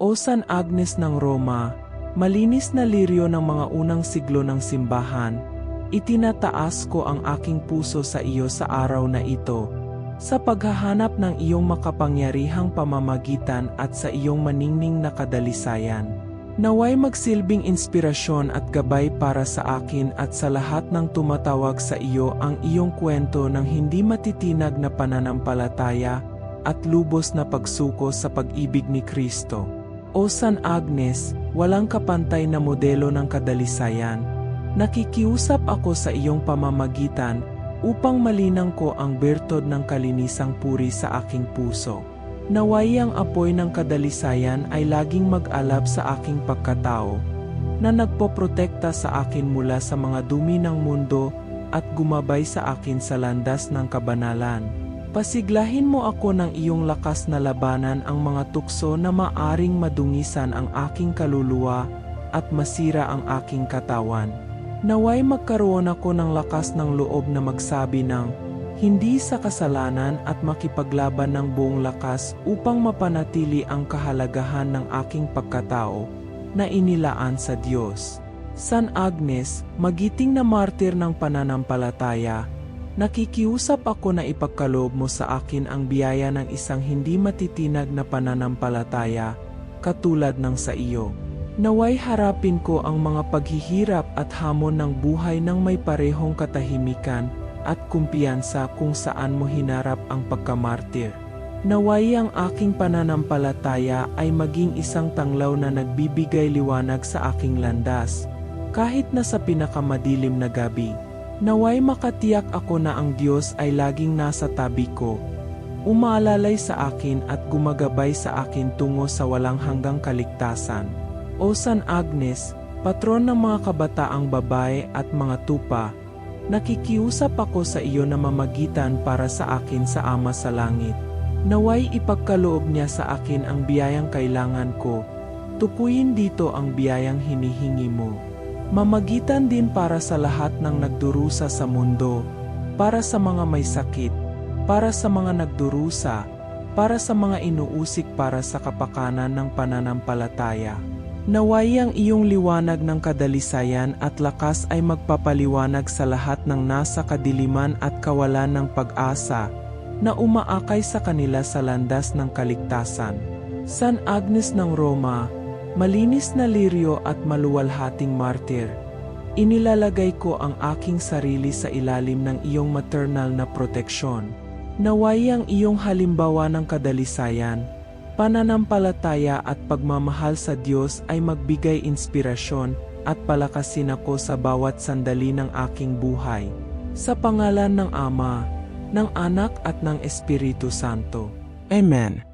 O San Agnes ng Roma, malinis na liryo ng mga unang siglo ng simbahan, itinataas ko ang aking puso sa iyo sa araw na ito, sa paghahanap ng iyong makapangyarihang pamamagitan at sa iyong maningning na kadalisayan. Naway magsilbing inspirasyon at gabay para sa akin at sa lahat ng tumatawag sa iyo ang iyong kwento ng hindi matitinag na pananampalataya at lubos na pagsuko sa pag-ibig ni Kristo. O San Agnes, walang kapantay na modelo ng kadalisayan. Nakikiusap ako sa iyong pamamagitan upang malinang ko ang bertod ng kalinisang puri sa aking puso. Naway ang apoy ng kadalisayan ay laging mag-alab sa aking pagkatao, na nagpoprotekta sa akin mula sa mga dumi ng mundo at gumabay sa akin sa landas ng kabanalan. Pasiglahin mo ako ng iyong lakas na labanan ang mga tukso na maaring madungisan ang aking kaluluwa at masira ang aking katawan. Naway magkaroon ako ng lakas ng loob na magsabi ng hindi sa kasalanan at makipaglaban ng buong lakas upang mapanatili ang kahalagahan ng aking pagkatao na inilaan sa Diyos. San Agnes, magiting na martir ng pananampalataya, nakikiusap ako na ipagkaloob mo sa akin ang biyaya ng isang hindi matitinag na pananampalataya, katulad ng sa iyo. Naway harapin ko ang mga paghihirap at hamon ng buhay ng may parehong katahimikan at kumpiyansa kung saan mo hinarap ang pagkamartir. Naway ang aking pananampalataya ay maging isang tanglaw na nagbibigay liwanag sa aking landas, kahit na sa pinakamadilim na gabi. Naway makatiyak ako na ang Diyos ay laging nasa tabi ko, umaalalay sa akin at gumagabay sa akin tungo sa walang hanggang kaligtasan. O San Agnes, patron ng mga kabataang babae at mga tupa, Nakikiusap ako sa iyo na mamagitan para sa akin sa Ama sa Langit. Naway ipagkaloob niya sa akin ang biyayang kailangan ko. Tukuyin dito ang biyayang hinihingi mo. Mamagitan din para sa lahat ng nagdurusa sa mundo, para sa mga may sakit, para sa mga nagdurusa, para sa mga inuusik para sa kapakanan ng pananampalataya. Naway ang iyong liwanag ng kadalisayan at lakas ay magpapaliwanag sa lahat ng nasa kadiliman at kawalan ng pag-asa na umaakay sa kanila sa landas ng kaligtasan. San Agnes ng Roma, malinis na liryo at maluwalhating martir, inilalagay ko ang aking sarili sa ilalim ng iyong maternal na proteksyon. Naway ang iyong halimbawa ng kadalisayan, pananampalataya at pagmamahal sa Diyos ay magbigay inspirasyon at palakasin ako sa bawat sandali ng aking buhay. Sa pangalan ng Ama, ng Anak at ng Espiritu Santo. Amen.